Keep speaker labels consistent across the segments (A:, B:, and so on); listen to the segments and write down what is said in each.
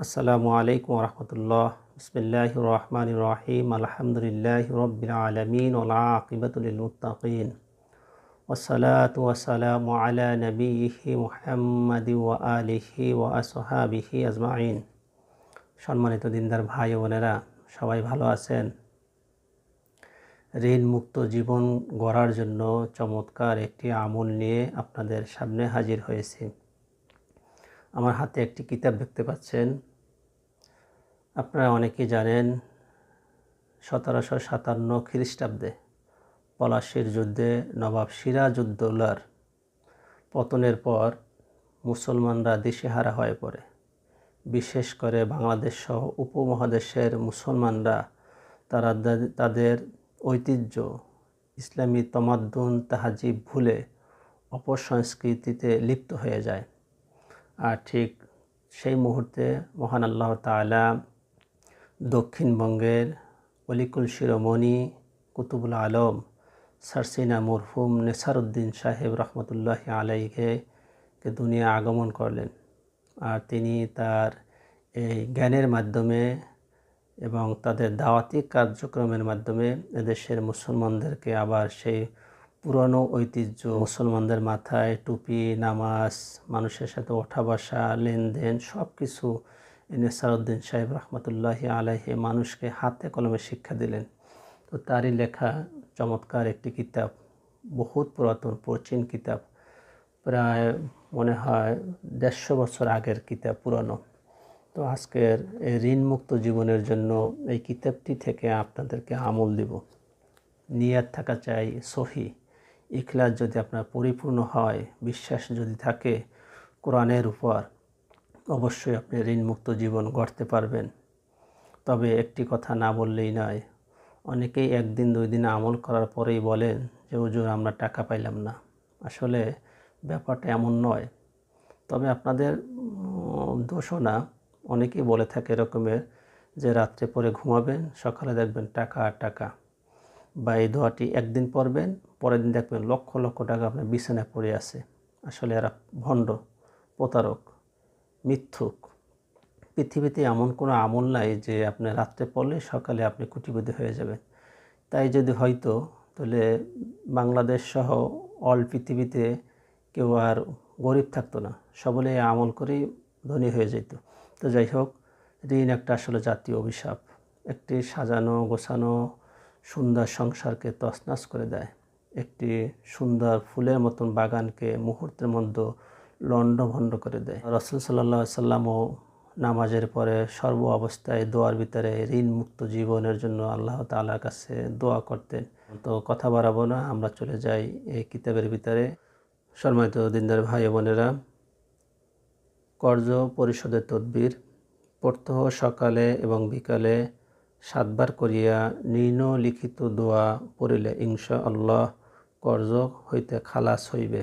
A: আসসালামু আলাইকুম রহমতুল্লাহ বিসমিল্লাহ রহমান রহিম। আলহামদুলিল্লাহ রবিল আলমিন ওলাকিবতুল মুতাকিন ওসলাত আলা নবীহি মুহাম্মদি ওয়া আলিহি ওয়া আসহাবিহি আজমাইন। সম্মানিত দিনদার ভাই বোনেরা, সবাই ভালো আছেন? ঋণ মুক্ত জীবন গড়ার জন্য চমৎকার একটি আমল নিয়ে আপনাদের সামনে হাজির হয়েছি। আমার হাতে একটি কিতাব দেখতে পাচ্ছেন। আপনারা অনেকেই জানেন, সতেরোশো সাতান্ন খ্রিস্টাব্দে পলাশির যুদ্ধে নবাব সিরাজউদ্দৌলার পতনের পর মুসলমানরা দিশেহারা হয়ে পড়ে। বিশেষ করে বাংলাদেশ সহ উপমহাদেশের মুসলমানরা, তারা তাদের ঐতিহ্য, ইসলামী তমাদ্দুন তাহাজিব ভুলে অপসংস্কৃতিতে লিপ্ত হয়ে যায়। আর ঠিক সেই মুহূর্তে মহান আল্লাহ তালা দক্ষিণবঙ্গের অলিকুল শিরোমণি, কুতুবুল আলম সারসিনা মরহুম নেসারুদ্দিন সাহেব রহমতুল্লাহ আলাইকে দুনিয়া আগমন করলেন। আর তিনি তার এই জ্ঞানের মাধ্যমে এবং তাদের দাওয়াতি কার্যক্রমের মাধ্যমে এদেশের মুসলমানদেরকে আবার সেই পুরনো ঐতিহ্য মুসলমানদের মাথায় টুপি, নামাজ, মানুষের সাথে ওঠা বসা লেনদেন সব কিছু নেসারুদ্দিন সাহেব রহমতুল্লাহি আলাহি মানুষকে হাতে কলমে শিক্ষা দিলেন। তো তারই লেখা চমৎকার একটি কিতাব, বহুত পুরাতন, প্রাচীন কিতাব, প্রায় মনে হয় দেড়শো বছর আগের কিতাব পুরানো। তো আজকের এই ঋণমুক্ত জীবনের জন্য এই কিতাবটি থেকে আপনাদেরকে আমল দিব। নিয়াত থাকা চাই, সহি, ইখলাস যদি আপনার পরিপূর্ণ হয়, বিশ্বাস যদি থাকে, কোরআনের উপর অবশ্যই আপনি ঋণমুক্ত জীবন গড়তে পারবেন। তবে একটি কথা না বললেই নয়, অনেকেই একদিন দুই দিন আমল করার পরেই বলেন যে, হুজুর, আমরা টাকা পাইলাম না। আসলে ব্যাপারটা এমন নয়। তবে আপনাদের দোষও না, অনেকেই বলে থাকে এরকমের যে, রাত্রে পরে ঘুমাবেন, সকালে দেখবেন টাকা আর টাকা। বা এই দোয়াটি একদিন পড়বেন, পরের দিন দেখবেন লক্ষ লক্ষ টাকা আপনার বিছানায় পড়ে আছে। আসলে এরা ভণ্ড, প্রতারক। মিথ্যুক। পৃথিবীতে এমন কোনো আমল নাই যে আপনি রাত্রে পড়লে সকালে আপনি কুটিপতি হয়ে যাবেন। তাই যদি হয়তো, তাহলে বাংলাদেশ সহ অল পৃথিবীতে কেউ আর গরিব থাকতো না। সকলে আমল করেই ধনী হয়ে যেত। তো যাই হোক, ঋণ একটা আসলে জাতীয় অভিশাপ। একটি সাজানো, গোছানো, সুন্দর সংসারকে তছনাছ করে দেয়। একটি সুন্দর ফুলের মতন বাগানকে মুহূর্তের মধ্যে লণ্ডভণ্ড করে দেয়। রসুল সাল্লা সাল্লামও নামাজের পরে সর্ব অবস্থায় দোয়ার ভিতরে ঋণ মুক্ত জীবনের জন্য আল্লাহ তালার কাছে দোয়া করতেন। তো কথা বাড়াবো না, আমরা চলে যাই এই কিতাবের ভিতরে। সম্মানিত দিনদার ভাই বোনেরা, কর্জ পরিষদের তদবির প্রত্যহ সকালে এবং বিকালে সাতবার করিয়া নিম্নলিখিত দোয়া পড়িলে ইনশা আল্লাহ কর্জ হইতে খালাস হইবে।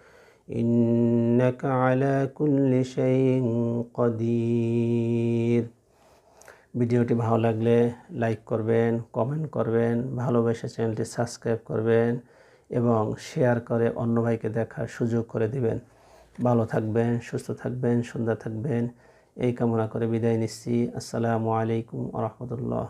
A: إنك على كل شيء قدير ভিডিওটি ভালো লাগলে লাইক করবেন কমেন্ট করবেন ভালোবেসে চ্যানেলটি সাবস্ক্রাইব করবেন এবং শেয়ার করে অন্য ভাইকে দেখার সুযোগ করে দিবেন ভালো থাকবেন সুস্থ থাকবেন সুন্দর থাকবেন এই কামনা করে বিদায় নিচ্ছি আসসালামু আলাইকুম রহমতুল্লাহ